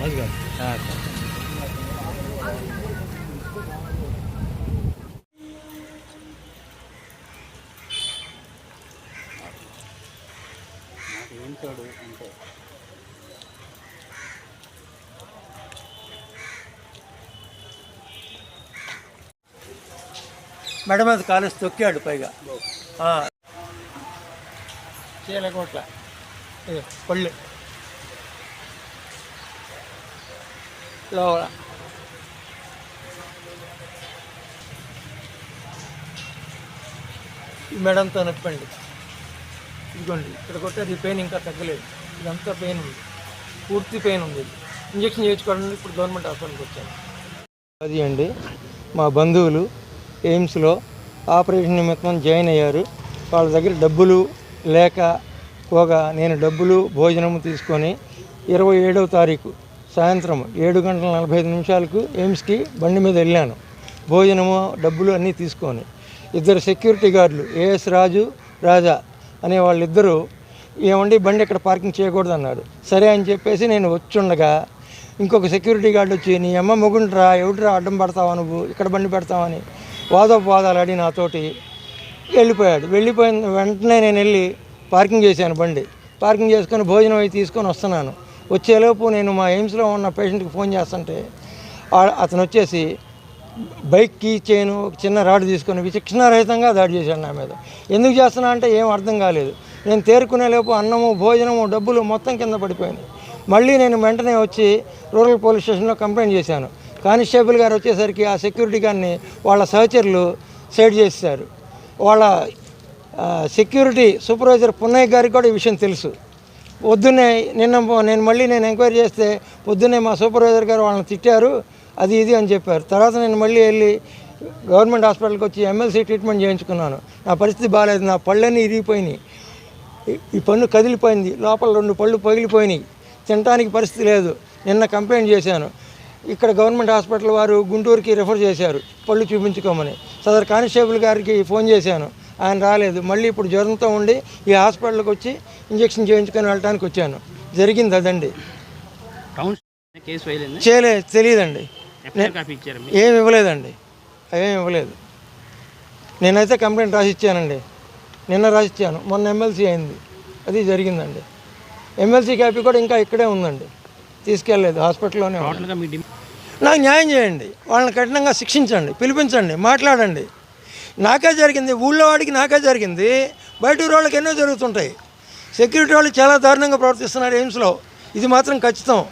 రాజు గారు మెడ మీద కాలేసి తొక్కాడు పైగా. చేయలేకోట్ల ఇది పళ్ళు. లోపల ఈ మెడంతా నొప్పండి. ఇదిగోండి ఇక్కడ కొట్టేది పెయిన్ ఇంకా తగ్గలేదు. ఇదంతా పెయిన్ ఉంది. పూర్తి పెయిన్ ఉంది. ఇంజక్షన్ చేయించుకోవడానికి ఇప్పుడు గవర్నమెంట్ హాస్పిటల్కి వచ్చాను. అది అండి మా బంధువులు ఎయిమ్స్లో ఆపరేషన్ నిమిత్తం జాయిన్ అయ్యారు. వాళ్ళ దగ్గర డబ్బులు లేక పోగా నేను డబ్బులు భోజనము తీసుకొని ఇరవై ఏడవ తారీఖు సాయంత్రం ఏడు గంటల నలభై ఐదు నిమిషాలకు ఎయిమ్స్కి బండి మీద వెళ్ళాను. భోజనము డబ్బులు అన్నీ తీసుకొని. ఇద్దరు సెక్యూరిటీ గార్డులు ఏఎస్ రాజు రాజా అనే వాళ్ళిద్దరూ ఏమండి బండి ఇక్కడ పార్కింగ్ చేయకూడదు అన్నారు సరే అని చెప్పేసి నేను వచ్చుండగా ఇంకొక సెక్యూరిటీ గార్డు వచ్చి నీ అమ్మ మొగుండ్రా ఎవడురా అడ్డం పడతావా నువ్వు? ఇక్కడ బండి పెడతావని వాదోపవాదాలు అడిగి నాతోటి వెళ్ళిపోయాడు. వెళ్ళిపోయిన వెంటనే నేను వెళ్ళి పార్కింగ్ చేశాను బండి. పార్కింగ్ చేసుకొని భోజనం అవి తీసుకొని వస్తున్నాను. వచ్చేలోపు నేను మా ఎయిమ్స్లో ఉన్న పేషెంట్కి ఫోన్ చేస్తుంటే అతను వచ్చేసి బైక్ కీ చైన్ ఒక చిన్న రాడ్ తీసుకొని విచక్షణారహితంగా దాడి చేశాడు నా మీద. ఎందుకు చేస్తున్నా అంటే ఏం అర్థం కాలేదు. నేను తేరుకునే లోపు అన్నము భోజనము డబ్బులు మొత్తం కింద పడిపోయింది మళ్ళీ నేను వెంటనే వచ్చి రూరల్ పోలీస్ స్టేషన్లో కంప్లైంట్ చేశాను. కానిస్టేబుల్ గారు వచ్చేసరికి ఆ సెక్యూరిటీ గారిని వాళ్ళ సహచరులు సైడ్ చేశారు. వాళ్ళ సెక్యూరిటీ సూపర్వైజర్ పున్నయ్య గారికి కూడా ఈ విషయం తెలుసు. పొద్దున్నే నిన్న నేను మళ్ళీ నేను ఎంక్వైరీ చేస్తే పొద్దున్నే మా సూపర్వైజర్ గారు వాళ్ళని తిట్టారు అది ఇది అని చెప్పారు. తర్వాత నేను మళ్ళీ వెళ్ళి గవర్నమెంట్ హాస్పిటల్కి వచ్చి ఎమ్మెల్సీ ట్రీట్మెంట్ చేయించుకున్నాను. నా పరిస్థితి బాగాలేదు నా పళ్ళన్నీ ఇరిగిపోయినాయి. ఈ- పన్ను కదిలిపోయింది లోపల రెండు పళ్ళు పగిలిపోయినాయి. తినటానికి పరిస్థితి లేదు నిన్న కంప్లైంట్ చేశాను. ఇక్కడ గవర్నమెంట్ హాస్పిటల్ వారు గుంటూరుకి రిఫర్ చేశారు పళ్ళు చూపించుకోమని. సదర్ కానిస్టేబుల్ గారికి ఫోన్ చేశాను ఆయన రాలేదు. మళ్ళీ ఇప్పుడు జ్వరంతో ఉండి ఈ హాస్పిటల్కి వచ్చి ఇంజక్షన్ చేయించుకొని వెళ్ళడానికి వచ్చాను. జరిగింది అదండి. టౌన్ కేసు ఫైల్ అయింది? చేయలే తెలియదండి. ఏమి ఇవ్వలేదండి. అవేమి ఇవ్వలేదు. నేనైతే కంప్లైంట్ రాసి ఇచ్చానండి నిన్న రాసి ఇచ్చాను మొన్న ఎమ్మెల్సీ అయింది. అది జరిగిందండి. ఎమ్మెల్సీ కాపీ కూడా ఇంకా ఇక్కడే ఉందండి. తీసుకెళ్ళలేదు. హాస్పిటల్లోనే నాకు న్యాయం చేయండి. వాళ్ళని కఠినంగా శిక్షించండి. పిలిపించండి. మాట్లాడండి. నాకే జరిగింది. ఊళ్ళో వాడికి నాకే జరిగింది. బయట ఊరు వాళ్ళకి ఎన్నో జరుగుతుంటాయి. సెక్యూరిటీ వాళ్ళు చాలా దారుణంగా ప్రవర్తిస్తున్నారు ఎయిమ్స్లో. ఇది మాత్రం ఖచ్చితం.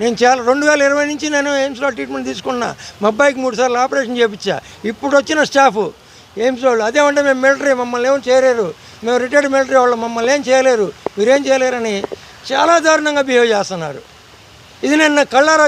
నేను చాలా రెండు వేల ఇరవై నుంచి నేను ఎయిమ్స్లో ట్రీట్మెంట్ తీసుకున్నా మా అబ్బాయికి మూడు సార్లు ఆపరేషన్ చేయించా ఇప్పుడు వచ్చిన స్టాఫ్ ఎయిమ్స్ వాళ్ళు అదేమంటే మేము మిలిటరీ మమ్మల్ని ఏం చేయలేరు. మేము రిటైర్డ్ మిలిటరీ వాళ్ళు మమ్మల్ని ఏం చేయలేరు. మీరేం చేయలేరని చాలా దారుణంగా బిహేవ్ చేస్తున్నారు. ఇది నేను కళ్ళారా